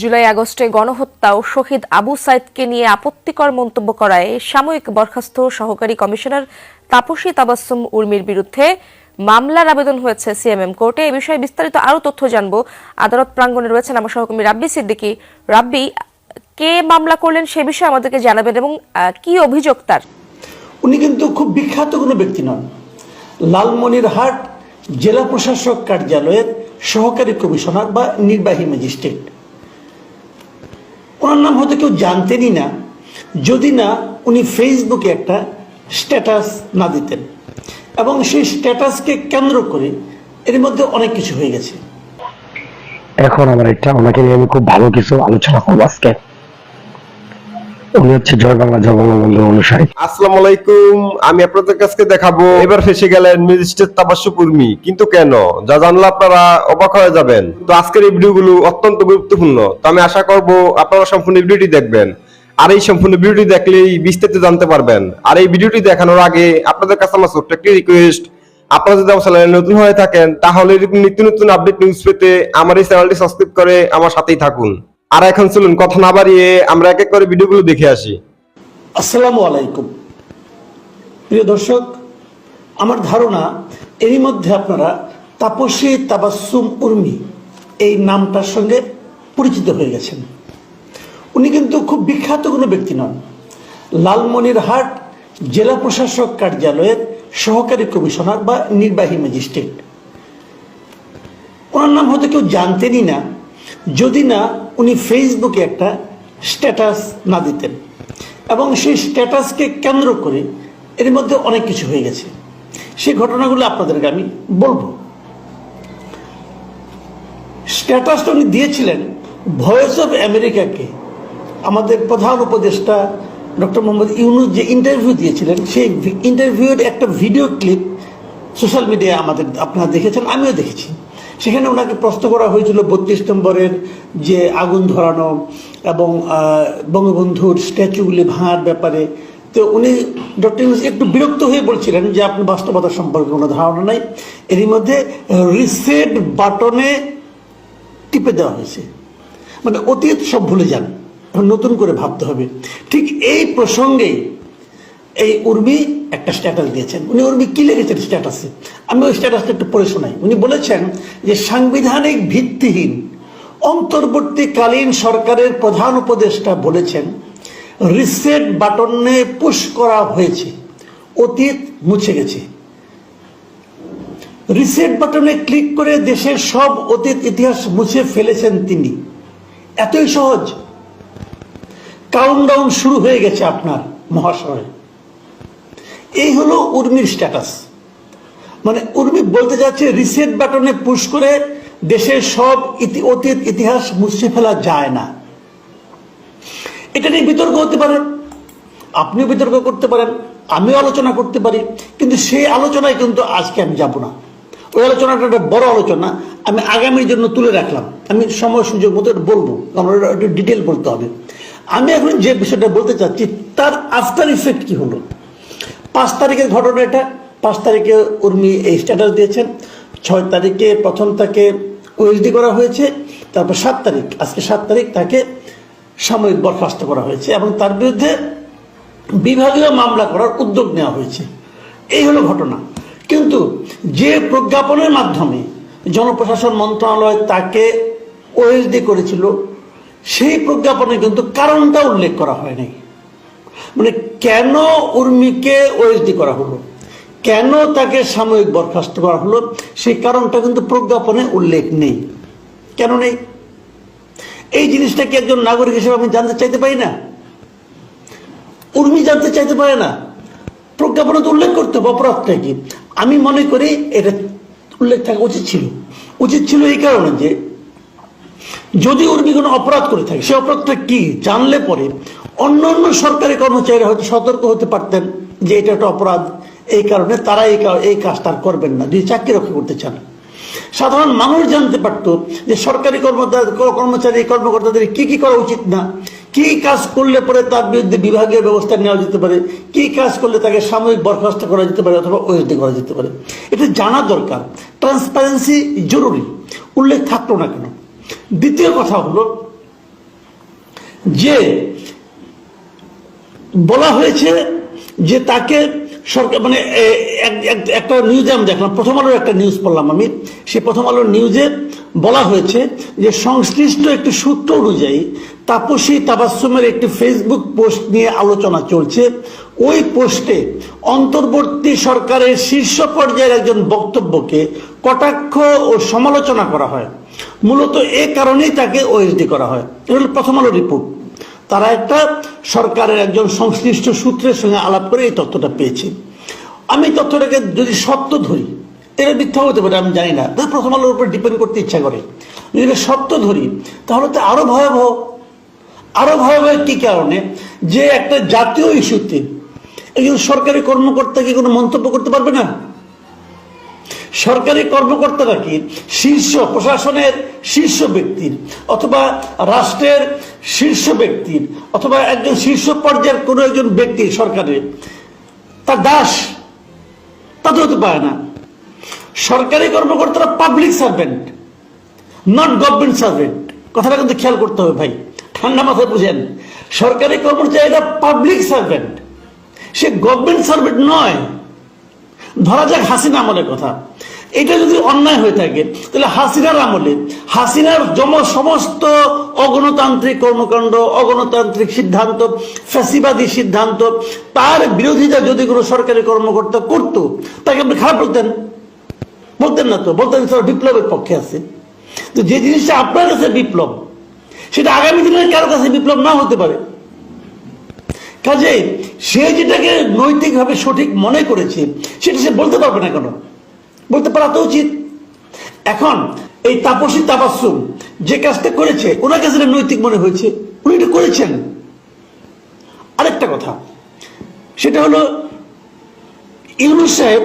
জুলাই আগস্টে গণহত্যা ও শহীদ আবু সাইদকে নিয়ে আপত্তিকর মন্তব্য করায় সাময়িক বরখাস্ত সহকারী কমিশনার তাপসী তাবাসসুম উর্মির বিরুদ্ধে মামলার আবেদন হয়েছে সিএমএম কোর্টে। এ বিষয়ে বিস্তারিত আরও তথ্য জানব। আদালত প্রাঙ্গণে রয়েছেন আমার সহকর্মী রাব্বি সিদ্দিকী। রাব্বি, কে মামলা করলেন সে বিষয়ে আমাদেরকে জানাবেন এবং কি অভিযোগ তার? উনি কিন্তু খুব বিখ্যাত কোনো ব্যক্তি নন। লালমনিরহাট জেলা প্রশাসক কার্যালয়ের সহকারী কমিশনার বা নির্বাহী ম্যাজিস্ট্রেট। ওনার নাম হয়তো কেউ জানতেনই না, যদি না উনি ফেসবুকে একটা স্ট্যাটাস না দিতেন। এবং সেই স্ট্যাটাসকে কেন্দ্র করে এর মধ্যে অনেক কিছু হয়ে গেছে। এখন আমার এটা ওনাকে নিয়ে আমি খুব ভালো কিছু আলোচনা করব আজকে। উনি হচ্ছে জয় বাংলা জয় বাংলা বন্ধু অনুসারী। আসসালামু আলাইকুম, আমি আপনাদের কাছে দেখাবো, এবার ফেসে গেলেন তাবাসু কিন্তু কেন? যা জানলে আপনারা অবাক হয়ে যাবেন। তো আজকের এই ভিডিওগুলো অত্যন্ত গুরুত্বপূর্ণ। তো আমি আশা করব আপনারা সম্পূর্ণ ভিডিওটি দেখবেন। আর এই সম্পূর্ণ ভিডিওটি দেখলেই বিস্তারিত জানতে পারবেন। আর এই ভিডিওটি দেখানোর আগে আপনাদের কাছে আমার ছোট্ট একটি রিকোয়েস্ট আপনারা যদি আমার চ্যানেলে নতুন হয়ে থাকেন, তাহলে নিত্য নতুন আপডেট নিউজ পেতে আমার এই চ্যানেলটি সাবস্ক্রাইব করে আমার সাথেই থাকুন। আর এখন চলুন, কথা না বাড়িয়ে আমরা এক এক করে ভিডিওগুলো দেখে আসি। আসসালামু আলাইকুম। প্রিয় দর্শক, আমার ধারণা এরই মধ্যে আপনারা তাপসী তাবাসুম উর্মি এই নামটার সঙ্গে পরিচিত হয়ে গেছেন। উনি কিন্তু খুব বিখ্যাত কোনো ব্যক্তি নন। লালমনিরহাট জেলা প্রশাসক কার্যালয়ের সহকারী কমিশনার বা নির্বাহী ম্যাজিস্ট্রেট। ওনার নাম হয়তো কেউ জানতেনই না, যদি না উনি ফেসবুকে একটা স্ট্যাটাস না দিতেন। এবং সেই স্ট্যাটাসকে কেন্দ্র করে এর মধ্যে অনেক কিছু হয়ে গেছে। সেই ঘটনাগুলো আপনাদেরকে আমি বলব। স্ট্যাটাসটা উনি দিয়েছিলেন ভয়েস অফ আমেরিকাকে। আমাদের প্রধান উপদেষ্টা ডক্টর মোহাম্মদ ইউনুস যে ইন্টারভিউ দিয়েছিলেন, সেই ইন্টারভিউয়ের একটা ভিডিও ক্লিপ সোশ্যাল মিডিয়ায় আমাদের, আপনারা দেখেছেন, আমিও দেখেছি। সেখানে ওনাকে প্রশ্ন করা হয়েছিল বত্রিশ নম্বরের যে আগুন ধরানো এবং বঙ্গবন্ধুর স্ট্যাচুগুলি ভাঙার ব্যাপারে। তো উনি ডক্টর একটু বিরক্ত হয়ে বলছিলেন যে আপনি বাস্তবতা সম্পর্কে কোনো ধারণা নাই। এরই মধ্যে রিসেট বাটনে টিপে দেওয়া হয়েছে। মানে অতীত সব ভুলে যান। নতুন করে ভাবতে হবে। ঠিক এই প্রসঙ্গে এই উর্মি একটা স্ট্যাটাস দিয়েছেন। উনি উর্মি কি লিখেছেন স্ট্যাটাসে আমি ওই স্ট্যাটাসটা একটু পড়ে শোনাই। উনি বলেছেন যে সাংবিধানিক ভিত্তিহীন, অন্তর্বর্তীকালীন সরকারের প্রধান উপদেষ্টা বলেছেন রিসেট বাটনে পুশ করা হয়েছে, অতীত মুছে গেছে। রিসেট বাটনে ক্লিক করে দেশের সব অতীত ইতিহাস মুছে ফেলেছেন তিনি। এতই সহজ। কাউন্টডাউন শুরু হয়ে গেছে আপনার মহাশয়। এই হলো উর্মির স্ট্যাটাস মানে উর্মি বলতে যাচ্ছে রিসেট বাটনে পুশ করে দেশের সব ইতি- অতীত, ইতিহাস মুছে ফেলা যায় না। এটা নিয়ে বিতর্ক হতে পারে। আপনিও বিতর্ক করতে পারেন, আমিও আলোচনা করতে পারি, কিন্তু সেই আলোচনায় কিন্তু আজকে আমি যাব না। ওই আলোচনাটা একটা বড় আলোচনা, আমি আগামীর জন্য তুলে রাখলাম। আমি সময় সুযোগ মতো বলব ওটা একটু ডিটেল বলতে হবে। আমি এখন যে বিষয়টা বলতে চাচ্ছি, তার আফটার ইফেক্ট কি হলো? পাঁচ তারিখের ঘটনা এটা। পাঁচ তারিখে উর্মি এই স্ট্যাটাস দিয়েছেন। ছয় তারিখে প্রথম তাকে ওএসডি করা হয়েছে। তারপর সাত তারিখ, আজকে সাত তারিখ তাকে সাময়িক বরখাস্ত করা হয়েছে এবং তার বিরুদ্ধে বিভাগীয় মামলা করার উদ্যোগ নেওয়া হয়েছে। এই হলো ঘটনা। কিন্তু যে প্রজ্ঞাপনের মাধ্যমে জনপ্রশাসন মন্ত্রণালয় তাকে ওএসডি করেছিল, সেই প্রজ্ঞাপনে কিন্তু কারণটা উল্লেখ করা হয়নি মানে কেন উর্মিকে ওএসডি করা হলো? কেন তাকে সাময়িক বরখাস্ত করা হলো? সেই কারণটা কিন্তু প্রজ্ঞাপনে উল্লেখ নেই। কেন নেই? এই জিনিসটা কি একজন নাগরিক হিসেবে আমি জানতে চাইতে পারি না? উর্মি জানতে চাইতে পারে না। প্রজ্ঞাপনে তো উল্লেখ করতে হবে, অপরাধটা কি? আমি মনে করি এটা উল্লেখ থাকা উচিত ছিল। উচিত ছিল এই কারণে যে, যদি উর্মি কোনো অপরাধ করে থাকে, সে অপরাধটা কি? জানলে পরে অন্য অন্য সরকারি কর্মচারীরা হয়তো সতর্ক হতে পারতেন যে এটা একটা অপরাধ। এই কারণে তারা এই এই কাজটা করবেন না। যদি চাকরি রক্ষা করতে চান। সাধারণ মানুষ জানতে পারতো যে সরকারি কর্মচারী, কর্মকর্তাদের কি কি করা উচিত না, কি কাজ করলে পরে তার বিরুদ্ধে বিভাগীয় ব্যবস্থা নেওয়া যেতে পারে, কি কাজ করলে তাকে সাময়িক বরখাস্ত করা যেতে পারে অথবা ওএসডি করা যেতে পারে। এটা জানা দরকার। ট্রান্সপারেন্সি জরুরি। উল্লেখ থাকল না কেন? দ্বিতীয় কথা হলো যে বলা হয়েছে যে তাকে সরকার মানে এক- এক- একটা নিউজে আমি দেখলাম, প্রথম আলোর একটা নিউজ পড়লাম আমি। সেই প্রথম আলোর নিউজে বলা হয়েছে যে সংশ্লিষ্ট একটি সূত্র অনুযায়ী তাপসী তাবাসুমের একটি ফেসবুক পোস্ট নিয়ে আলোচনা চলছে। ওই পোস্টে অন্তর্বর্তী সরকারের শীর্ষ পর্যায়ের একজন বক্তব্যকে কটাক্ষ ও সমালোচনা করা হয়। মূলত এ কারণেই তাকে ওএসডি করা হয়। এটা হলো প্রথম আলো রিপোর্ট তারা একটা সরকারের একজন সংশ্লিষ্ট সূত্রের সঙ্গে আলাপ করে এই তথ্যটা পেয়েছে। আমি তথ্যটাকে যদি সত্য ধরি, এটা মিথ্যা হতে পারে, আমি জানি না। প্রথম আলোর উপর ডিপেন্ড করতে ইচ্ছা করে। যদি সত্য ধরি, তাহলে তো আরও ভয়াবহ আরও ভয়াবহ কি কারণে যে একটা জাতীয় ইস্যুতে একজন সরকারি কর্মকর্তা কি কোনো মন্তব্য করতে পারবে না? সরকারি কর্মকর্তারা কি শীর্ষ প্রশাসনের শীর্ষ ব্যক্তির অথবা রাষ্ট্রের শীর্ষ ব্যক্তির, অথবা একজন শীর্ষ পর্যায়ের কোনো একজন ব্যক্তি সরকারের, তার দাস তা হতে পারে না। সরকারি কর্মকর্তারা public servant not government servant কথাটা কিন্তু খেয়াল করতে হবে ভাই, ঠান্ডা মাথায় বুঝেন। সরকারি কর্মচারীরা পাবলিক সার্ভেন্ট সে গভর্নমেন্ট সার্ভেন্ট নয়। ধরা যাক হাসিনা আমলের কথা। এটা যদি অন্যায় হয়ে থাকে, তাহলে হাসিনার আমলে, হাসিনার জম, সমস্ত অগণতান্ত্রিক কর্মকাণ্ড, অগণতান্ত্রিক সিদ্ধান্ত, ফ্যাসিবাদী সিদ্ধান্ত, তার বিরোধিতা যদি কোনো সরকারি কর্মকর্তা করতো, তাকে আপনি খারাপ বলতেন। বলতেন না তো, বলতেন স্যার বিপ্লবের পক্ষে আছে। তো যে জিনিসটা আপনার কাছে বিপ্লব, সেটা আগামী দিনের কারও কাছে বিপ্লব না হতে পারে। কাজে সে যেটাকে নৈতিকভাবে সঠিক মনে করেছে, সেটা সে বলতে পারবে না কেন? বলতে পারা তো উচিত। এখন এই তাপসী তাপাসুম যে কাজটা করেছে ওনার কাছে নৈতিক মনে হয়েছে, উনি এটা করেছেন। আরেকটা কথা, সেটা হলো ইউনুস সাহেব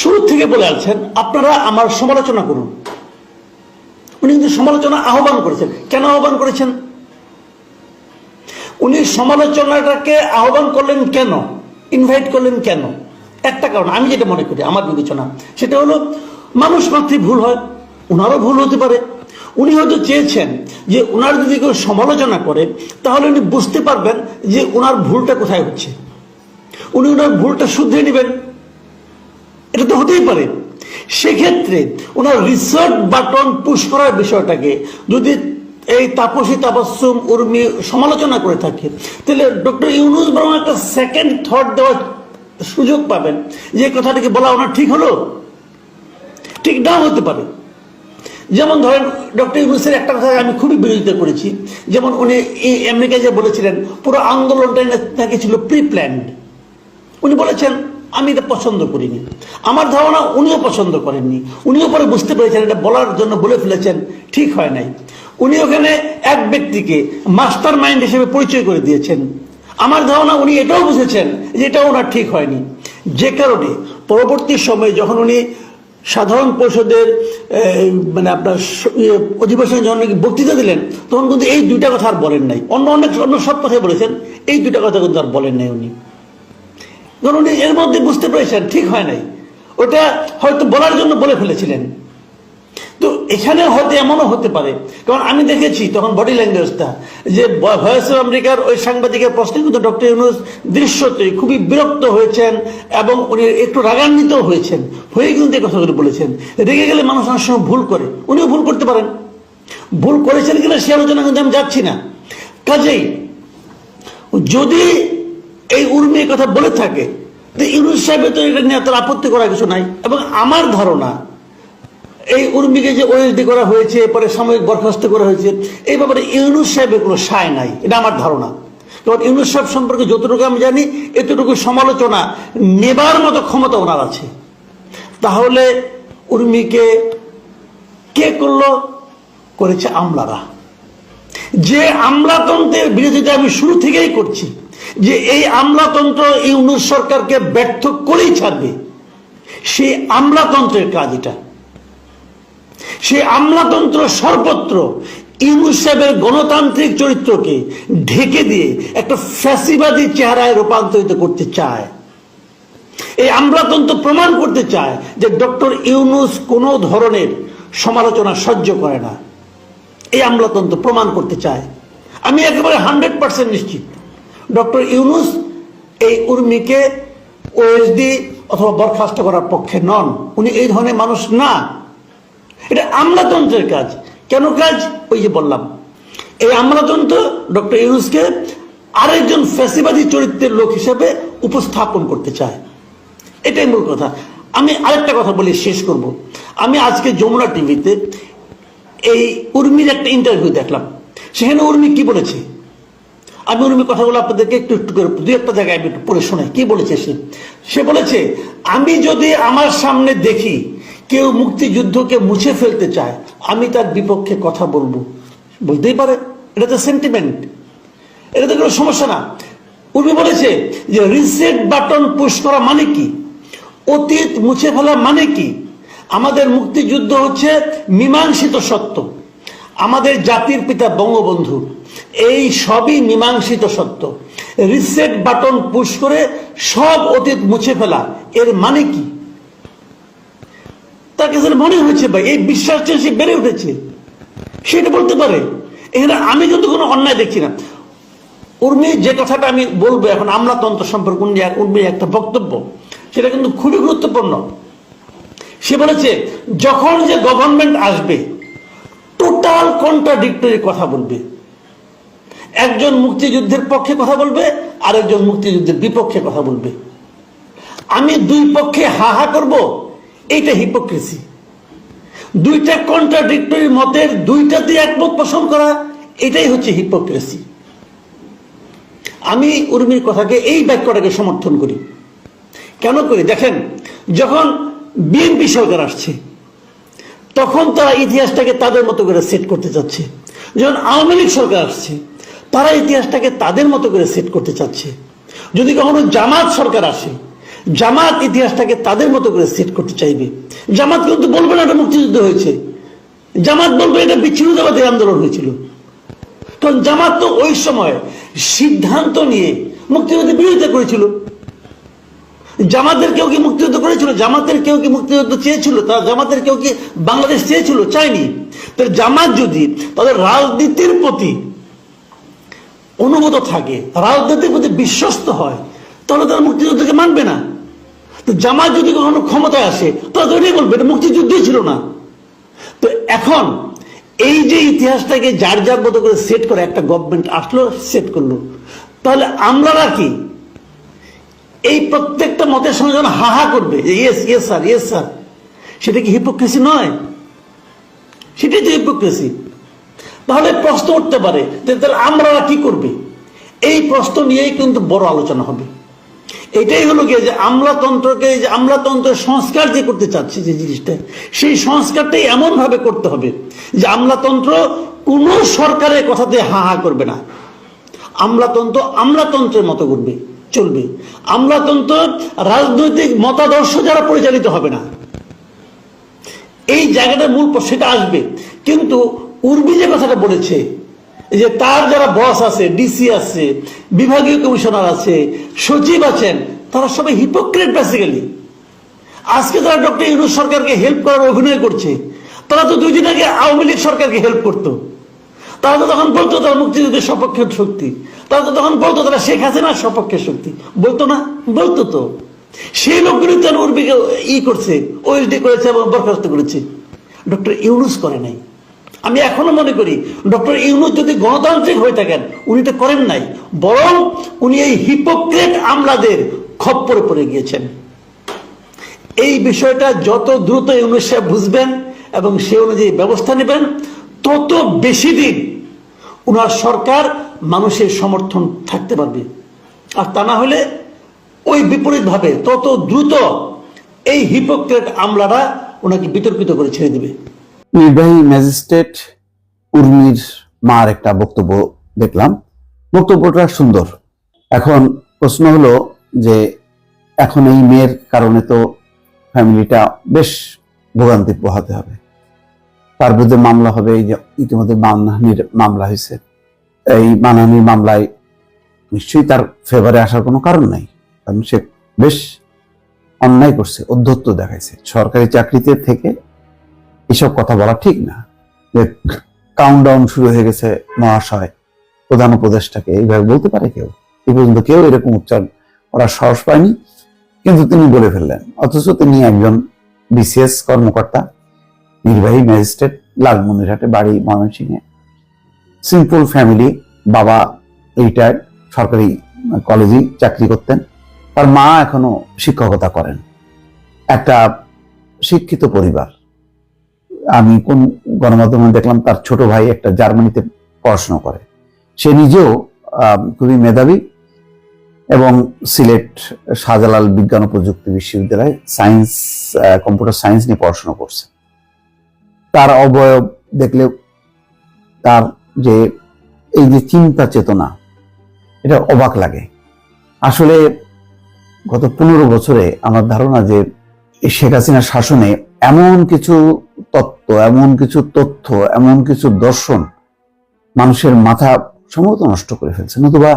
শুরু থেকে বলে আছেন, আপনারা আমার সমালোচনা করুন। উনি কিন্তু সমালোচনা আহ্বান করেছেন। কেন আহ্বান করেছেন? উনি সমালোচনাটাকে আহ্বান করলেন কেন? ইনভাইট করলেন কেন? একটা কারণ, আমি যেটা মনে করি, আমার বিবেচনা, সেটা হলো মানুষ মাত্রই ভুল হয় ওনারও ভুল হতে পারে। উনি হয়তো চেয়েছেন যে ওনার যদি কেউ সমালোচনা করে, তাহলে উনি বুঝতে পারবেন যে ওনার ভুলটা কোথায় হচ্ছে। উনি ওনার ভুলটা শুধরে নেবেন। এটা তো হতেই পারে। সেক্ষেত্রে ওনার রিসার্চ বাটন পুশ করার বিষয়টাকে যদি এই তাপসী তাপস্যম উর্মি সমালোচনা করে থাকে, তাহলে ডক্টর ইউনুস বরং একটা সেকেন্ড থট দেওয়ার সুযোগ পাবেন। যে কথাটাকে বলা ওনার ঠিক হলো? ঠিক নাও হতে পারে। যেমন ধরেন ডক্টর ইউনুসের একটা কথা আমি খুবই বিরোধিতা করেছি। যেমন উনি এই আমেরিকায় যে বলেছিলেন, পুরো আন্দোলনটা নাকি ছিল প্রি প্ল্যান্ড উনি বলেছেন, আমি এটা পছন্দ করিনি। আমার ধারণা উনিও পছন্দ করেননি। উনিও পরে বুঝতে পেরেছেন, এটা বলার জন্য বলে ফেলেছেন, ঠিক হয় নাই। উনি ওখানে এক ব্যক্তিকে মাস্টার মাইন্ড হিসেবে পরিচয় করে দিয়েছেন। আমার ধারণা উনি এটাও বুঝেছেন যে এটা ওনার ঠিক হয়নি। যে কারণে পরবর্তী সময়ে যখন উনি সাধারণ পরিষদের মানে আপনার অধিবেশনে যখন বক্তৃতা দিলেন, তখন কিন্তু এই দুইটা কথা আর বলেন নাই। অন্য অনেক, অন্য সব কথাই বলেছেন, এই দুইটা কথা কিন্তু আর বলেন নাই উনি। ধরুন উনি এর মধ্যে বুঝতে পেরেছেন, ঠিক হয় নাই। ওটা হয়তো বলার জন্য বলে ফেলেছিলেন। তো এখানে হয়তো এমনও হতে পারে। কারণ আমি দেখেছি তখন বডি ল্যাঙ্গুয়েজটা যে ভয়েস অফ আমেরিকার ওই সাংবাদিকের প্রশ্নে কিন্তু ডক্টর ইউনুস দৃশ্যতে খুবই বিরক্ত হয়েছেন এবং উনি একটু রাগান্বিত হয়েছেন। হয়ে কিন্তু এই কথাগুলো বলেছেন। রেগে গেলে মানুষ অনেক সময় ভুল করে। উনিও ভুল করতে পারেন। ভুল করেছেন কিনা সে আলোচনা কিন্তু আমি যাচ্ছি না। কাজেই যদি এই উর্মির কথা বলে থাকে, তো ইউনুস সাহেবের তো এটা নিয়ে তার আপত্তি করার কিছু নাই। এবং আমার ধারণা এই উর্মিকে যে ওএসডি করা হয়েছে, পরে সাময়িক বরখাস্ত করা হয়েছে, এই ব্যাপারে ইউনুস সাহেবের কোনো সায় নাই, এটা আমার ধারণা। কারণ ইউনুস সাহেব সম্পর্কে যতটুকু আমি জানি, এতটুকু সমালোচনা নেবার মতো ক্ষমতা ওনার আছে। তাহলে উর্মিকে কে করল? করেছে আমলারা। যে আমলাতন্ত্রের বিরোধিতা আমি শুরু থেকেই করছি, যে এই আমলাতন্ত্র ইউনুস সরকারকে ব্যর্থ করেই ছাড়বে, সেই আমলাতন্ত্রের কাজ এটা। সেই আমলাতন্ত্র সর্বত্র ইউনুস সাহেবের গণতান্ত্রিক চরিত্রকে ঢেকে দিয়ে একটা ফ্যাসিবাদী চেহারায় রূপান্তরিত করতে চায়। এই আমলাতন্ত্র প্রমাণ করতে চায় যে ডক্টর ইউনুস কোনো ধরনের সমালোচনা সহ্য করে না। এই আমলাতন্ত্র প্রমাণ করতে চায়। আমি একেবারে হান্ড্রেড পার্সেন্ট নিশ্চিত। ডক্টর ইউনুস এই উর্মিকে ওএসডি অথবা বরখাস্ত করার পক্ষে নন। উনি এই ধরনের মানুষ না। এটা আমলাতন্ত্রের কাজ। কেন কাজ? ওই যে বললাম। এই আমলাতন্ত্র ডক্টর ইউনুসকে আরেকজন ফ্যাসিবাদী চরিত্রের লোক হিসেবে উপস্থাপন করতে চায়। এটাই মূল কথা। আমি আরেকটা কথা বলে, শেষ করব। আমি আজকে যমুনা টিভিতে এই উর্মির একটা ইন্টারভিউ দেখলাম। সেখানে উর্মি কি বলেছে? আমি উর্মির কথাগুলো আপনাদেরকে একটু একটু করে দু একটা জায়গায় আমি একটু পড়ে শোনাই। কি বলেছে সে? সে বলেছে, আমি যদি আমার সামনে দেখি কেউ মুক্তিযুদ্ধকে মুছে ফেলতে চায়, আমি তার বিপক্ষে কথা বলব। বলতেই পারে, এটা তো সেন্টিমেন্ট এটা তো কোনো সমস্যা না। উর্মি বলেছে যে রিসেট বাটন পুশ করা মানে কি? অতীত মুছে ফেলা মানে কি? আমাদের মুক্তিযুদ্ধ হচ্ছে মীমাংসিত সত্য। আমাদের জাতির পিতা বঙ্গবন্ধু, এই সবই মীমাংসিত সত্য। রিসেট বাটন পুশ করে সব অতীত মুছে ফেলা, এর মানে কি? তার কাছে মনে হয়েছে ভাই, এই বিশ্বাসটা সে বেড়ে উঠেছে, সেটা বলতে পারে। এখানে আমি কিন্তু কোনো অন্যায় দেখছি না। উর্মি, যে কথাটা আমি বলব এখন, আমলাতন্ত্র সম্পর্কে, উর্মি- উর্মির একটা বক্তব্য, সেটা কিন্তু খুবই গুরুত্বপূর্ণ। সে বলেছে, যখন যে গভর্নমেন্ট আসবে টোটাল কন্ট্রাডিক্টরি কথা বলবে। একজন মুক্তিযুদ্ধের পক্ষে কথা বলবে আর একজন মুক্তিযুদ্ধের বিপক্ষে কথা বলবে। আমি দুই পক্ষে হা হা করব এইটা হিপোক্রেসি দুইটা কন্ট্রাডিক্টরি মতের দুইটাতে একমত পোষণ করা, এটাই হচ্ছে হিপোক্রেসি আমি উর্মির কথাকে এই বাক্যটাকে সমর্থন করি। কেন করি? দেখেন, যখন বিএনপি সরকার আসছে, তখন তারা ইতিহাসটাকে তাদের মতো করে সেট করতে চাচ্ছে। যখন আওয়ামী লীগ সরকার আসছে, তারা ইতিহাসটাকে তাদের মতো করে সেট করতে চাচ্ছে। যদি কখনো জামাত সরকার আসে জামাত ইতিহাসটাকে তাদের মতো করে সেট করতে চাইবে। জামাত কিন্তু বলবে না এটা মুক্তিযুদ্ধ হয়েছে। জামাত বলবে এটা বিচ্ছিন্নতাবাদী আন্দোলন হয়েছিল। কারণ জামাত তো ওই সময় সিদ্ধান্ত নিয়ে মুক্তিযুদ্ধের বিরোধিতা করেছিল। জামাতের কেউ কি মুক্তিযুদ্ধ করেছিল? জামাতের কেউ কি মুক্তিযুদ্ধ চেয়েছিল? তারা জামাতের কেউ কি বাংলাদেশ চেয়েছিল? চায়নি। তো জামাত যদি তাদের রাজনীতির প্রতি অনুগত থাকে, রাজনীতির প্রতি বিশ্বস্ত হয়, তাহলে তারা মুক্তিযুদ্ধকে মানবে না। তো জামাত যদি কখনো ক্ষমতায় আসে তাহলে তো এটাই বলবে, এটা মুক্তিযুদ্ধই ছিল না। তো এখন এই যে ইতিহাসটাকে যার যার মতো করে সেট করে, একটা গভর্নমেন্ট আসলো সেট করল। তাহলে আমরারা কি? এই প্রত্যেকটা মতের সঙ্গে যখন হাহা করবে yes yes sir yes sir সেটা কি হিপোক্রেসি নয়? সেটাই তো হিপোক্রেসি তাহলে প্রশ্ন উঠতে পারে, যে তাহলে আমরারা কি করবে? এই প্রশ্ন নিয়েই কিন্তু বড় আলোচনা হবে। এটাই হলো গিয়ে যে আমলাতন্ত্রকে যে আমলাতন্ত্রের সংস্কার যে করতে চাচ্ছে যে জিনিসটা, সেই সংস্কারটাই এমন ভাবে করতে হবে যে আমলাতন্ত্র কোন সরকারের কথাতে হা হা করবে না। আমলাতন্ত্র আমলাতন্ত্রের মতো করবে, চলবে। আমলাতন্ত্র রাজনৈতিক মতাদর্শ যারা পরিচালিত হবে না। এই জায়গাটার মূল সেটা আসবে। কিন্তু উর্বি যে কথাটা বলেছে যে তার যারা বস আছে ডিসি আছে, বিভাগীয় কমিশনার আছে, সচিব আছেন, তারা সবাই হিপোক্রেট বেসিক্যালি আজকে তারা ডক্টর ইউনুস সরকারকে হেল্প করার অভিনয় করছে, তারা তো দুই দিন আগে আওয়ামী লীগ সরকারকে হেল্প করতো। তারা তো তখন বলতো তারা মুক্তিযুদ্ধের সপক্ষের শক্তি। তারা তো তখন বলতো তারা শেখ হাসিনার সপক্ষের শক্তি। বলতো না? বলতো তো। সেই লোকগুলি তো উর্বিকে ই করছে ওএসডি করেছে এবং বরখাস্ত করেছে। ডক্টর ইউনুস করে নাই। আমি এখনও মনে করি, ডক্টর ইউনুস যদি গণতান্ত্রিক হয়ে থাকেন, উনি তো করেন নাই, বরং উনি এই হিপোক্রেট আমলাদের খপ্পরে পড়ে গিয়েছেন। এই বিষয়টা যত দ্রুত ইউনুস সাহেব বুঝবেন এবং সে অনুযায়ী ব্যবস্থা নেবেন, তত বেশি দিন উনার সরকার মানুষের সমর্থন থাকতে পারবে। আর তা না হলে ওই বিপরীতভাবে তত দ্রুত এই হিপোক্রেট আমলারা ওনাকে বিতর্কিত করে ছেড়ে দেবে। নির্বাহী ম্যাজিস্ট্রেট উর্মির মার একটা বক্তব্য দেখলাম। বক্তব্যটা সুন্দর। এখন প্রশ্ন হলো যে, এখন এই মেয়ের কারণে তো ফ্যামিলিটা বেশ ভোগান্তি পোহাতে হবে। তার বিরুদ্ধে মামলা হবে, এই যে ইতিমধ্যে মানহানির মামলা হয়েছে। এই মানহানির মামলায় নিশ্চয়ই তার ফেভারে আসার কোনো কারণ নাই। কারণ সে বেশ অন্যায় করছে, অধ্যত্ত দেখাইছে। সরকারি চাকরিতে থেকে এসব কথা বলা ঠিক না। যে কাউন্টডাউন শুরু হয়ে গেছে মহাশয়, প্রধান উপদেষ্টাকে। এইভাবে বলতে পারে কেউ? এই পর্যন্ত কেউ এরকম উচ্চারণ করার সাহস পায়নি। কিন্তু তিনি বলে ফেললেন, অথচ তিনি একজন বিসিএস কর্মকর্তা, নির্বাহী ম্যাজিস্ট্রেট, লালমনিরহাটে বাড়ি, ময়মনসিংহে। সিম্পল ফ্যামিলি বাবা রিটায়ার্ড সরকারি কলেজেই চাকরি করতেন। তার মা এখনও শিক্ষকতা করেন। একটা শিক্ষিত পরিবার। আমি কোন গণমাধ্যমে দেখলাম তার ছোট ভাই একটা জার্মানিতে পড়াশোনা করে। সে নিজেও খুবই মেধাবী এবং সিলেট শাহজালাল বিজ্ঞান ও প্রযুক্তি বিশ্ববিদ্যালয়ে সায়েন্স কম্পিউটার সায়েন্স নিয়ে পড়াশোনা করছে। তার অবয়ব দেখলে তার যে এই যে চিন্তা চেতনা, এটা অবাক লাগে। আসলে গত পনেরো বছরে আমার ধারণা যে শেখ হাসিনার শাসনে এমন কিছু তত্ত্ব, এমন কিছু তথ্য, এমন কিছু দর্শন মানুষের মাথা সম্ভবত নষ্ট করে ফেলছে। নতুবা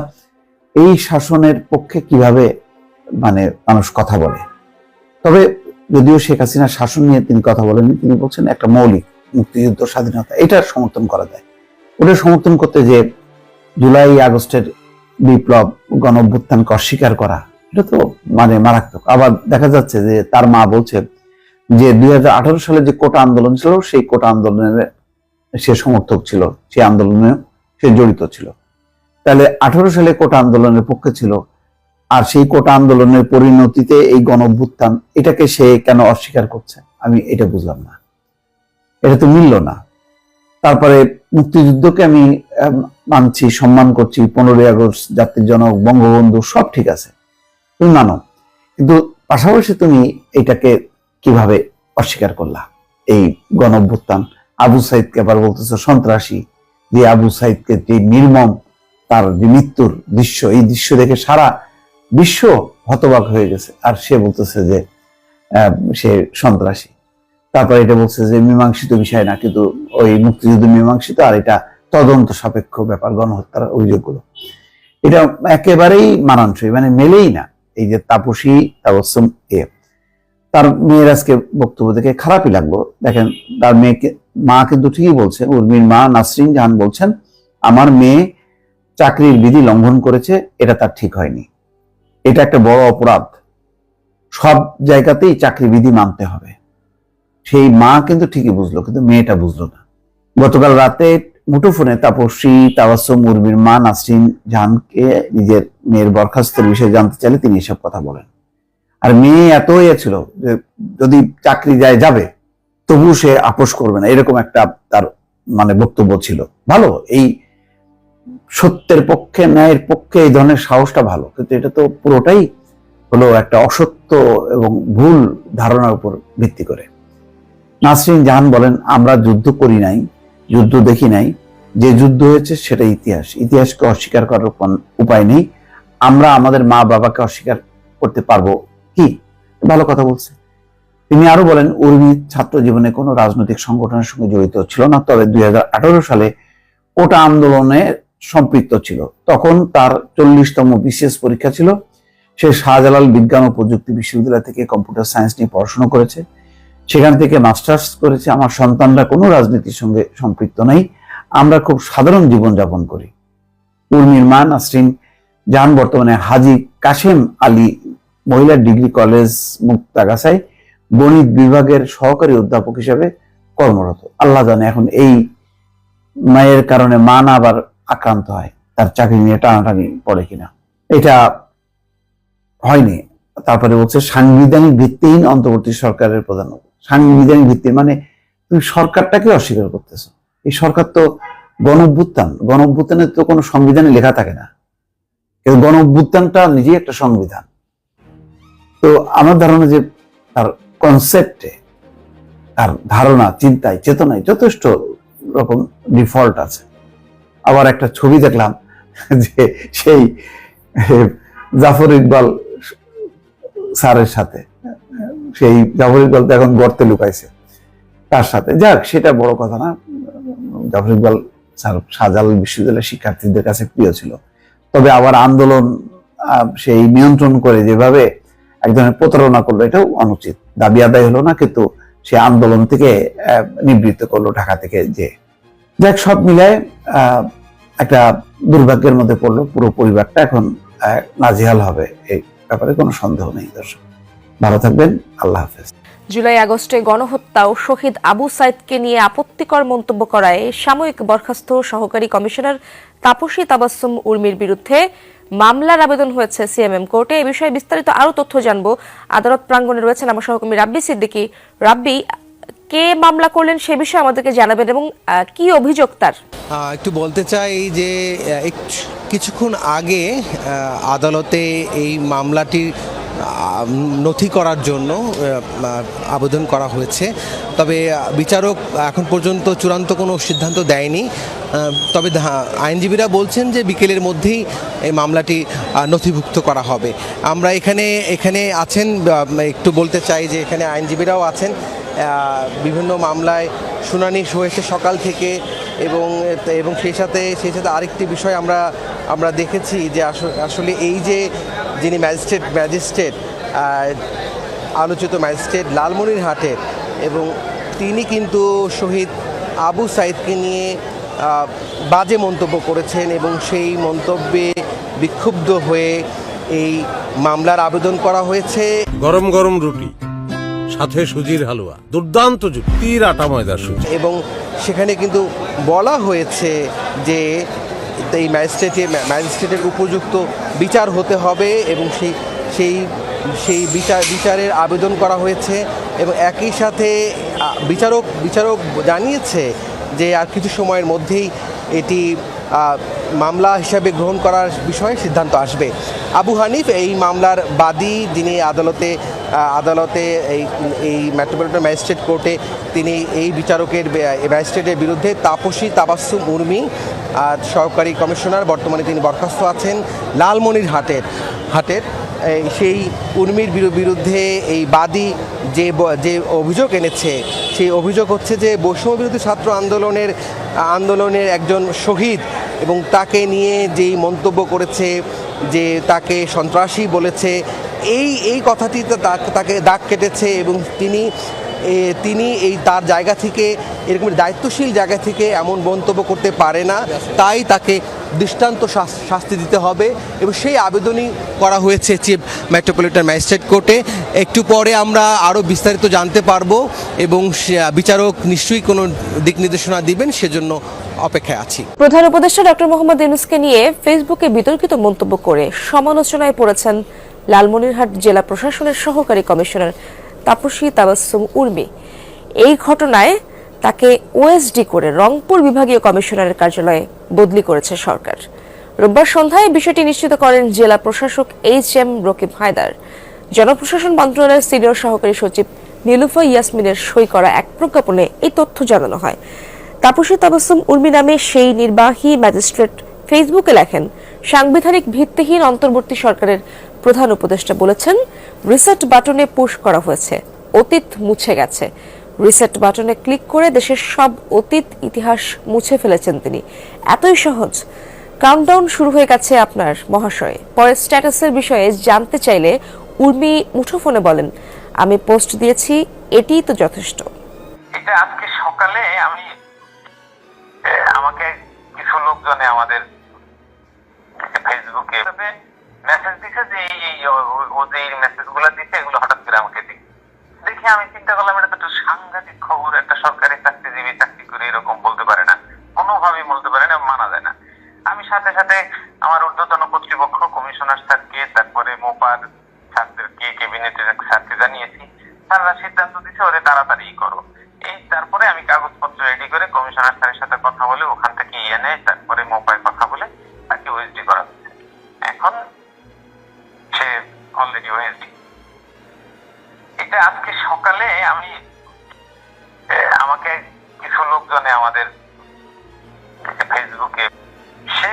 এই শাসনের পক্ষে কীভাবে মানে মানুষ কথা বলে? তবে যদিও শেখ হাসিনার শাসন নিয়ে তিনি কথা বলেননি, তিনি বলছেন একটা মৌলিক মুক্তিযুদ্ধ, স্বাধীনতা, এটা সমর্থন করা যায়। ওটা সমর্থন করতে যে জুলাই, আগস্টের বিপ্লব গণ অভ্যুত্থানকে অস্বীকার করা, এটা তো মানে মারাত্মক। আবার দেখা যাচ্ছে যে তার মা বলছে যে দুই হাজার আঠারো সালে যে কোটা আন্দোলন ছিল সেই কোটা আন্দোলনের সে সমর্থক ছিল সেই আন্দোলনে সে জড়িত ছিল। তাহলে আঠারো সালে কোটা আন্দোলনের পক্ষে ছিল। আর সেই কোটা আন্দোলনের পরিণতিতে এই গণ অভ্যুত্থান এটাকে সে কেন অস্বীকার করছে? আমি এটা বুঝলাম না। এটা তো মিলল না। তারপরে মুক্তিযুদ্ধকে আম, মানছি সম্মান করছি পনেরোই আগস্ট জাতির জনক বঙ্গবন্ধু সব ঠিক আছে। তুমি মানো। কিন্তু পাশাপাশি তুমি এটাকে কীভাবে অস্বীকার করলা? এই গণ আবু সাইদকে আবার বলতেছো, সন্ত্রাসী। যে আবু সাইদকে যে নির্মম, তার মৃত্যুর দৃশ্য, এই দৃশ্য দেখে সারা বিশ্ব হতবাক হয়ে গেছে। আর সে বলতেছে যে সে সন্ত্রাসী। তারপর এটা বলছে যে, মীমাংসিত বিষয় না, কিন্তু ওই মুক্তিযুদ্ধ মীমাংসিত আর এটা তদন্ত সাপেক্ষ ব্যাপার, গণহত্যার অভিযোগগুলো। এটা একেবারেই মানানসই মানে মেলেই না। এই যে তাপসী তাবসম এ তার মেয়ের আজকে বক্তব্য দেখে খারাপই লাগল। দেখেন, তার মেয়েকে, মা কিন্তু ঠিকই বলছে, উর্মির মা নাসরিন জাহান বলছেন, আমার মেয়ে চাকরির বিধি লঙ্ঘন করেছে, এটা তার ঠিক হয়নি। এটা একটা বড় অপরাধ। সব জায়গাতেই চাকরি বিধি মানতে হবে। সেই মা কিন্তু ঠিকই বুঝলো, কিন্তু মেয়েটা বুঝলো না। গতকাল রাতে মুঠোফোনে তাপসী তাবাসম উর্মির মা, নাসরিন জাহানকে নিজের মেয়ের বরখাস্তের বিষয়ে জানতে চাইলে তিনি এসব কথা বলেন। আর মেয়ে এত ইয়ে ছিল যে যদি চাকরি যায় যাবে তবু সে আপোষ করবে না। এরকম একটা তার মানে বক্তব্য ছিল। ভালো, এই সত্যের পক্ষে, ন্যায়ের পক্ষে এই ধরনের সাহসটা ভালো। কিন্তু এটা তো পুরোটাই হলো একটা অসত্য এবং ভুল ধারণার উপর ভিত্তি করে। নাসরিন জাহান বলেন, আমরা যুদ্ধ করি নাই, যুদ্ধ দেখি নাই। যে যুদ্ধ হয়েছে সেটা ইতিহাস। ইতিহাসকে অস্বীকার করার উপায় নেই। আমরা আমাদের মা বাবাকে অস্বীকার করতে পারব কি? ভালো কথা বলছে। তিনি আরও বলেন, উর্মি ছাত্র জীবনে কোনো রাজনৈতিক সংগঠনের সঙ্গে জড়িত ছিল না, তবে দুই সালে কোটা আন্দোলনে সম্পৃক্ত ছিল। তখন তার চল্লিশতম বিশেষ পরীক্ষা ছিল। সে শাহজালাল বিজ্ঞান ও প্রযুক্তি বিশ্ববিদ্যালয় থেকে কম্পিউটার সায়েন্স নিয়ে পড়াশোনা করেছে। সেখান থেকে মাস্টার্স করেছে। আমার সন্তানরা কোনো রাজনীতির সঙ্গে সম্পৃক্ত নেই। আমরা খুব সাধারণ জীবন জীবনযাপন করি। উর্মির মা নাসরিন জাহান বর্তমানে হাজি কাশেম আলী মহিলা ডিগ্রি কলেজ মুক্তাগাছায় গণিত বিভাগের সহকারী অধ্যাপক হিসেবে কর্মরত। আল্লাহ জানে এখন এই মায়ের কারণে মা না আবার আক্রান্ত হয়, তার চাকরি নিয়ে টানাটানি পড়ে কিনা। এটা হয়নি। তারপরে বলছে, সাংবিধানিক ভিত্তিহীন অন্তর্বর্তী সরকারের প্রধান সাংবিধানিক ভিত্তি মানে তুমি সরকারটাকে অস্বীকার করতেছো। এই সরকার তো গণ অভ্যুত্থান গণ অভ্যুত্থানের তো কোনো সংবিধানে লেখা থাকে না। গণ অভ্যুত্থানটা নিজেই একটা সংবিধান। তো আমার ধারণা যে তার কনসেপ্টে তার ধারণা, চিন্তায়, চেতনায় যথেষ্ট রকম ডিফল্ট আছে। আবার একটা ছবি দেখলাম যে সেই জাফর ইকবাল স্যারের সাথে, সেই জাফর ইকবাল তো এখন গর্তে লুকাইছে তার সাথে। যাক, সেটা বড় কথা না, জাফর ইকবাল স্যার শাহজালাল বিশ্ববিদ্যালয়ের শিক্ষার্থীদের কাছে প্রিয় ছিল। তবে আবার আন্দোলন সেই নিয়ন্ত্রণ করে যেভাবে এক ধরনের প্রতারণা করল, এটাও অনুচিত। দাবি আদায় হলো না, কিন্তু সে আন্দোলন থেকে নিবৃত্ত করল ঢাকা থেকে যে যাক, সব মিলায় একটা দুর্ভাগ্যের মধ্যে পড়ল, পুরো পরিবারটা এখন নাজেহাল হবে, এই ব্যাপারে কোনো সন্দেহ নেই, দর্শক। ভালো থাকবেন, আল্লাহ হাফেজ। জুলাই আগস্টে গণহত্যা ও শহীদ আবু সাইদকে নিয়ে আপত্তিকর মন্তব্য করায় সাময়িক বরখাস্ত সহকারী কমিশনার তাপসী তাবাসসুম উর্মির বিরুদ্ধে মামলার আবেদন হয়েছে সিএমএম কোর্টে। এ বিষয়ে বিস্তারিত আরও তথ্য জানব। আদালত প্রাঙ্গণে রয়েছেন আমার সহকর্মী রাব্বি সিদ্দিকি। রাব্বি কে মামলা করলেন সে বিষয়ে আমাদেরকে জানাবেন এবং কি অভিযোগ তার? একটু বলতে চাই যে কিছুক্ষণ আগে আদালতে এই মামলাটির আহ, নথি করার জন্য আবেদন করা হয়েছে। তবে বিচারক এখন পর্যন্ত চূড়ান্ত কোনো সিদ্ধান্ত দেয়নি। তবে আইনজীবীরা বলছেন যে বিকেলের মধ্যেই এই মামলাটি নথিভুক্ত করা হবে। আমরা এখানে এখানে আছেন একটু বলতে চাই যে এখানে আইনজীবীরাও আছেন। বিভিন্ন মামলায় শুনানি হয়েছে সকাল থেকে এবং এবং সেই সাথে সেই সাথে আরেকটি বিষয় আমরা আমরা দেখেছি যে আসলে এই যে যিনি ম্যাজিস্ট্রেট ম্যাজিস্ট্রেট আলোচিত ম্যাজিস্ট্রেট লালমনিরহাটের এবং তিনি কিন্তু শহীদ আবু সাইদকে নিয়ে বাজে মন্তব্য করেছেন এবং সেই মন্তব্যে বিক্ষুব্ধ হয়ে এই মামলার আবেদন করা হয়েছে। গরম গরম রুটি। সাথে সুজির হালুয়া। দুর্দান্ত যুক্তির আটা ময়দার সুজি। এবং সেখানে কিন্তু বলা হয়েছে যে এই ম্যাজিস্ট্রেটে, ম্যাজিস্ট্রেটের উপযুক্ত বিচার হতে হবে এবং সেই সেই সেই বিচার, বিচারের আবেদন করা হয়েছে এবং একই সাথে বিচারক বিচারক জানিয়েছে যে আর কিছু সময়ের মধ্যেই এটি মামলা হিসাবে গ্রহণ করার বিষয়ে সিদ্ধান্ত আসবে। আবু হানিফ এই মামলার বাদী যিনি আদালতে আদালতে এই এই মেট্রোপলিটন ম্যাজিস্ট্রেট কোর্টে তিনি এই বিচারকের ম্যাজিস্ট্রেটের বিরুদ্ধে তাপসী তাবাসুম উর্মি আর সহকারী কমিশনার, বর্তমানে তিনি বরখাস্ত আছেন লালমনির হাটের হাটের সেই উর্মির বিরু- বিরুদ্ধে এই বাদী যে যে অভিযোগ এনেছে, সেই অভিযোগ হচ্ছে যে বৈষম্য বিরোধী ছাত্র আন্দোলনের আন্দোলনের একজন শহীদ এবং তাকে নিয়ে যেই মন্তব্য করেছে যে তাকে সন্ত্রাসী বলেছে, এই এই কথাটি তাকে দাগ কেটেছে এবং তিনি তিনি এই তার জায়গা থেকে, এরকম দায়িত্বশীল জায়গা থেকে এমন মন্তব্য করতে পারে না। তাই তাকে দৃষ্টান্ত শাস- শাস্তি দিতে হবে এবং সেই আবেদনই করা হয়েছে চিফ মেট্রোপলিটন ম্যাজিস্ট্রেট কোর্টে। একটু পরে আমরা আরও বিস্তারিত জানতে পারব এবং বিচারক নিশ্চয়ই কোনো দিক নির্দেশনা দিবেন, সেজন্য অপেক্ষায় আছি। প্রধান উপদেষ্টা ডক্টর মোহাম্মদ ইউনুসকে নিয়ে ফেসবুকে বিতর্কিত মন্তব্য করে সমালোচনায় পড়েছেন লালমনিরহাট জেলা প্রশাসনের সহকারী কমিশনার তাপসী তাবাসসুম উর্মি। এই ঘটনায় তাকে ওএসডি করে রংপুর বিভাগীয় কমিশনারের কার্যালয়ে বদলি করেছে সরকার। রোববার সন্ধ্যায় বিষয়টি নিশ্চিত করেন জেলা প্রশাসক এইচ এম রকিব হায়দার। জনপ্রশাসন মন্ত্রণালয়ের সিনিয়র সহকারী সচিব নীলুফা ইয়াসমিনের সই করা এক প্রজ্ঞাপনে এই তথ্য জানানো হয়। তাপসী তাবাসুম উর্মি নামে সেই নির্বাহী ম্যাজিস্ট্রেট ফেসবুকে লেখেন, সাংবিধানিক ভিত্তিহীন অন্তর্বর্তী সরকারের প্রধান উপদেষ্টা বলেছেন, রিসেট বাটনে পুশ করা হয়েছে, অতীত মুছে গেছে। রিসেট বাটনে ক্লিক করে দেশের সব অতীত ইতিহাস মুছে ফেলেছেন তিনি। এতই সহজ। কাউন্টডাউন শুরু হয়ে গেছে আপনার মহাশয়ে। পরে স্ট্যাটাসের বিষয়ে জানতে চাইলে উর্মি মুঠোফোনে বলেন, আমি পোস্ট দিয়েছি, এটিই তো যথেষ্ট। এটা আজকে সকালে আমি আমাকে কিছু লোকজনে আমাদের ফেসবুকে মেসেজ দিছে যে এই ও- যে এই মেসেজগুলো দিচ্ছে এগুলো হঠাৎ করে আমাকে দিই দেখে আমি চিন্তা করলাম, এটা তো সাংঘাতিক খবর, একটা সরকারি চাকরিজীবী চাকরি করে এরকম বলতে পারে না। কোনোভাবেই বলতে পারে না, মানা যায় না। আমি সাথে সাথে আমার ঊর্ধ্বতন কর্তৃপক্ষ, কমিশনার স্যারকে, তারপরে মোপার স্যারদেরকে, ক্যাবিনেটের স্যারকে জানিয়েছি তারা সিদ্ধান্ত দিচ্ছে ওরে তাড়াতাড়ি করো। এই তারপরে আমি কাগজপত্র রেডি করে কমিশনার স্যারের সাথে কথা বলে এটা আজকে সকালে আমি আমাকে কিছু লোকজনে আমাদের ফেসবুকে সে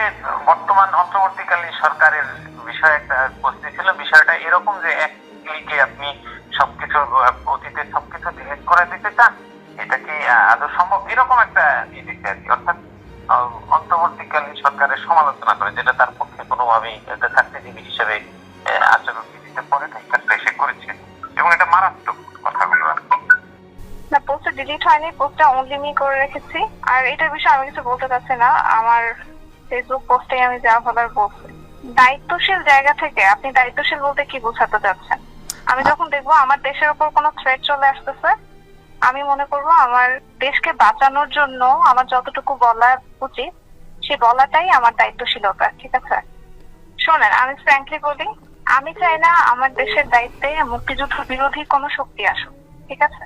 বর্তমান অন্তর্বর্তীকালীন সরকারের বিষয়ে একটা পোস্ট ছিল বিষয়টা এরকম যে এক ক্লিকে আপনি সবকিছু অতীতের সবকিছু করে দিতে চান, এটা কি আদৌ সম্ভব? এরকম একটা ই আর কি। অর্থাৎ অন্তর্বর্তীকালীন সরকারের সমালোচনা করে, যেটা তার পক্ষে কোনোভাবেই চাকরিজীবী হিসেবে ডিলিট হয়নি পোস্টটা অনলি মি করে রেখেছি। আর এটার বিষয়ে আমি কিছু বলতে চাচ্ছি না। আমার ফেসবুক পোস্টে আমি যা বলার বলছি। দায়িত্বশীল জায়গা থেকে আপনি দায়িত্বশীল বলতে কি বোঝাতে চাচ্ছেন? আমি যখন দেখব আমার দেশের উপর কোনো থ্রেট চলে আসতেছে আমি মনে করব আমার দেশকে বাঁচানোর জন্য আমার যতটুকু বলা উচিত সে বলাটাই আমার দায়িত্বশীলতা ঠিক আছে? শোনেন আমি ফ্র্যাঙ্কলি বলি আমি চাই না আমার দেশের দায়িত্বে মুক্তিযুদ্ধ বিরোধী কোনো শক্তি আসুক ঠিক আছে?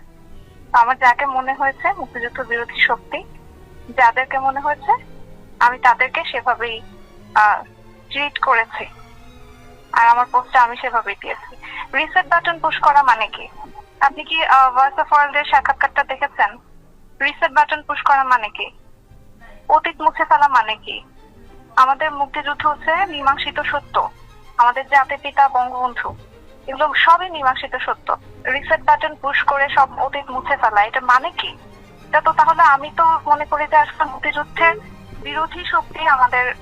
আমার যাকে মনে হয়েছে, মুক্তিযুদ্ধ বিরোধী শক্তি, যাদেরকে মনে হয়েছে, আমি তাদেরকে সেভাবেই ট্রিট করেছি। আর আমার পোস্টটা আমি সেভাবেই দিয়েছি। রিসেট বাটন পুশ করা মানে কি? আপনি কি ভয়েস অফ ওয়ার্ল্ড এর সাক্ষাৎকারটা দেখেছেন? রিসেট বাটন পুশ করা মানে কি? অতীত মুছে ফেলা মানে কি? আমাদের মুক্তিযুদ্ধ হচ্ছে মীমাংসিত সত্য। আমাদের জাতির পিতা, বঙ্গবন্ধু, এগুলো সবই মীমাংসিত সত্য। রিসেট বাটন পুশ করে সব অতীত মুছে ফেলা। এটা মানে কি? এটা তো তাহলে আমি তো মনে করি যে আসলে মুক্তিযুদ্ধের বিরোধী শক্তি আমাদের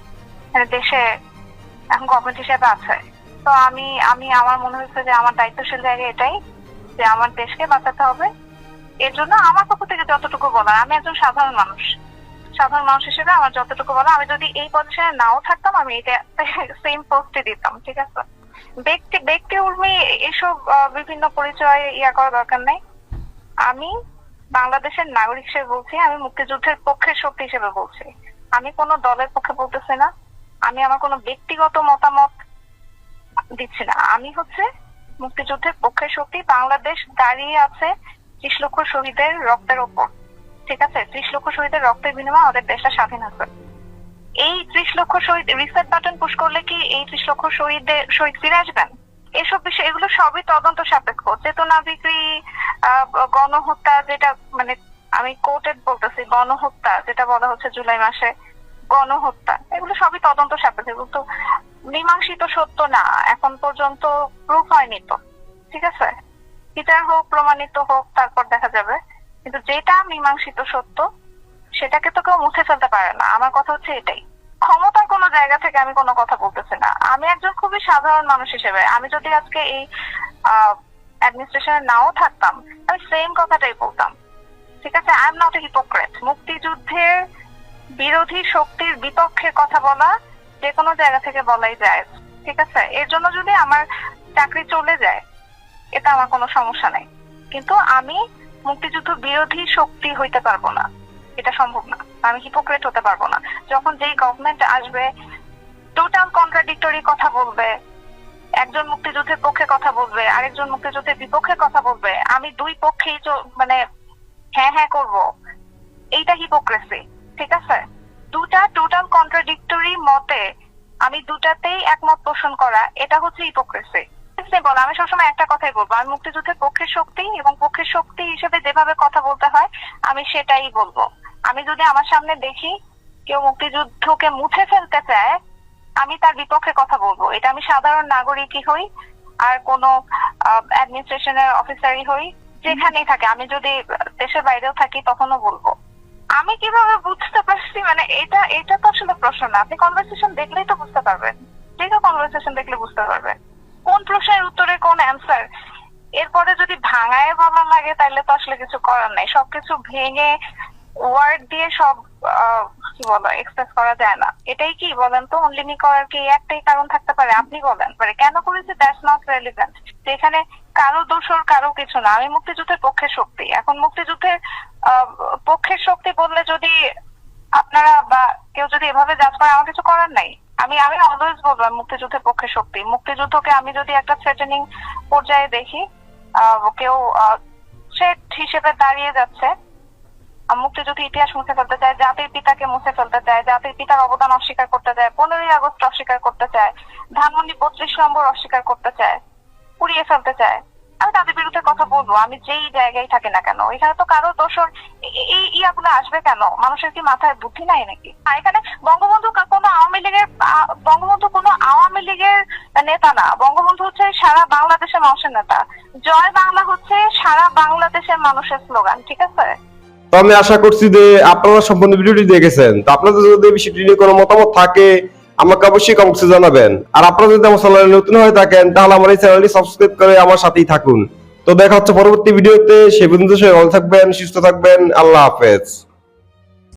দেশে এখন গভর্নমেন্ট হিসেবে আছে। তো আমি আমি, আমার মনে হচ্ছে যে আমার দায়িত্বশীল জায়গা এটাই, যে আমার দেশকে বাঁচাতে হবে। এর জন্য আমার পক্ষ থেকে যতটুকু বলা আমি একজন সাধারণ মানুষ। সাধারণ মানুষ হিসেবে আমার যতটুকু বলা আমি যদি এই পজিশনে নাও থাকতাম, আমি এটা সেম পোস্টে দিতাম, ঠিক আছে? ব্যক্তি ব্যক্তি উর্মি এসব বিভিন্ন পরিচয় ইয়া করা দরকার নাই। আমি বাংলাদেশের নাগরিক হিসেবে বলছি, আমি মুক্তিযুদ্ধের পক্ষের শক্তি হিসেবে বলছি। আমি কোনো দলের পক্ষে বলতেছি না। আমি আমার কোনো ব্যক্তিগত মতামত দিচ্ছি না। আমি হচ্ছে মুক্তিযুদ্ধের পক্ষের শক্তি। বাংলাদেশ দাঁড়িয়ে আছে ত্রিশ লক্ষ শহীদের রক্তের ওপর। ঠিক আছে? ত্রিশ লক্ষ শহীদের রক্তের বিনিময়ে আমাদের দেশটা স্বাধীন আছে এই ত্রিশ লক্ষ শহীদ রিসেট বাটন পুশ করলে কি এই ত্রিশ লক্ষ শহীদদের, শহীদ ফিরে আসবেন এসব বিষয়, এগুলো সবই তদন্ত সাপেক্ষ। চেতনা বিক্রি গণহত্যা যেটা মানে আমি কোর্টেড বলতেছি, গণহত্যা যেটা বলা হচ্ছে জুলাই মাসে, গণহত্যা, এগুলো সবই তদন্ত সাপেক্ষ। এগুলো তো মীমাংসিত সত্য না, এখন পর্যন্ত প্রুফ হয়নি তো। ঠিক আছে? বিচার হোক, প্রমাণিত হোক, তারপর দেখা যাবে। কিন্তু যেটা মীমাংসিত সত্য সেটাকে তো কেউ মুছে ফেলতে পারে না। আমার কথা হচ্ছে এটাই। ক্ষমতার কোনো জায়গা থেকে আমি কোনো কথা বলতেছি না। আমি একজন খুবই সাধারণ মানুষ হিসেবে। আমি যদি আজকে এই অ্যাডমিনিস্ট্রেশনে নাও থাকতাম, আমি সেম কথাটাই বলতাম। ঠিক আছে? I am not a hypocrite মুক্তিযুদ্ধের বিরোধী শক্তির বিপক্ষে কথা বলা যে কোনো জায়গা থেকে বলাই যায়। ঠিক আছে? এর জন্য যদি আমার চাকরি চলে যায়, এটা আমার কোনো সমস্যা নাই। কিন্তু আমি মুক্তিযুদ্ধ বিরোধী শক্তি হইতে পারব না। এটা সম্ভব না। আমি হিপোক্রেট হতে পারব না। যখন যেই গভর্নমেন্ট আসবে টোটাল কন্ট্রাডিক্টরি কথা বলবে, একজন মুক্তিযুদ্ধের পক্ষে কথা বলবে, আরেকজন মুক্তিযুদ্ধের বিপক্ষে কথা বলবে, আমি দুই পক্ষেই মানে হ্যাঁ হ্যাঁ করব। এইটা হিপোক্রেসি ঠিক আছে? দুটা টোটাল কন্ট্রাডিক্টরি মতে আমি দুটাতেই একমত পোষণ করা, এটা হচ্ছে হিপোক্রেসি বল আমি সবসময় একটা কথাই বলব, আমি মুক্তিযুদ্ধের পক্ষের শক্তি এবং পক্ষের শক্তি হিসেবে যেভাবে কথা বলতে হয়, আমি সেটাই বলব। আমি যদি আমার সামনে দেখি কেউ মুক্তিযুদ্ধকে মুছে ফেলতে চায়, আমি তার বিপক্ষে কথা বলব। এটা আমি সাধারণ নাগরিকই হই আর কোনো অ্যাডমিনিস্ট্রেশনের অফিসারই হই, যেখানেই থাকে। আমি যদি দেশের বাইরেও থাকি তখনও বলব। আমি কীভাবে বুঝতে পারছি? মানে এটা এটা তো আসলে প্রশ্ন না। আপনি কনভারসেশন দেখলেই তো বুঝতে পারবেন। যে কেউ কনভারসেশন দেখলে বুঝতে পারবেন। কোন প্রশ্নের উত্তরে কোন অ্যান্সার এরপরে যদি ভাঙায় বলা লাগে, তাহলে তো আসলে কিছু করার নাই। সবকিছু ভেঙে ওয়ার্ড দিয়ে সব কি বলো এক্সপ্রেস করা যায় না। এটাই কি বলেন তো? অনলিমি করার কি একটাই কারণ থাকতে পারে? আপনি বলেন। পারে কেন করেছে? দ্যাটস নট রেলিভেন্ট এখানে কারও দোষর কারও কিছু না। আমি মুক্তিযুদ্ধের পক্ষের শক্তি। এখন মুক্তিযুদ্ধের পক্ষের শক্তি বললে যদি আপনারা বা কেউ যদি এভাবে জাজ করে, আমার কিছু করার নাই। আমি আমি অলওয়েজ বলব, মুক্তিযুদ্ধের পক্ষে শক্তি। মুক্তিযুদ্ধকে আমি যদি একটা থ্রেটেনিং পর্যায়ে দেখি কেউ থ্রেট হিসেবে দাঁড়িয়ে যাচ্ছে মুক্তিযুদ্ধ ইতিহাস মুছে ফেলতে চায়, জাতির পিতাকে মুছে ফেলতে চায়, জাতির পিতার অবদান অস্বীকার করতে চায়, পনেরোই আগস্ট অস্বীকার করতে চায়, ধানমন্ডি বত্রিশ নম্বর অস্বীকার করতে চায়, পুড়িয়ে ফেলতে চায়। আমি তাদের বিরুদ্ধে কথা বলব, আমি যেই জায়গায় থাকি না কেন, এখানে তো কারও দোষর এই ইয়াগুলো আসবে কেন? মানুষের কি মাথায় বুদ্ধি নাই নাকি? এখানে বঙ্গবন্ধু কোনো আওয়ামী লীগের বঙ্গবন্ধু কোনো আওয়ামী লীগের নেতা না। বঙ্গবন্ধু হচ্ছে সারা বাংলাদেশের মানুষের নেতা। জয় বাংলা হচ্ছে সারা বাংলাদেশের মানুষের স্লোগান, ঠিক আছে? তো আমি আশা করছি যে আপনারা সম্পূর্ণ ভিডিওটি দেখেছেন। তো আপনাদের যদি বিষয়টি নিয়ে কোনো মতামত থাকে, আমাকে অবশ্যই কমেন্টসে জানাবেন। আর আপনারা যদি আমার চ্যানেলে নতুন হয়ে থাকেন, তাহলে আমার এই চ্যানেলটি সাবস্ক্রাইব করে আমার সাথেই থাকুন। তো দেখা হচ্ছে পরবর্তী ভিডিওতে, সে পর্যন্ত সবাই ভালো থাকবেন, সুস্থ থাকবেন, আল্লাহ হাফেজ।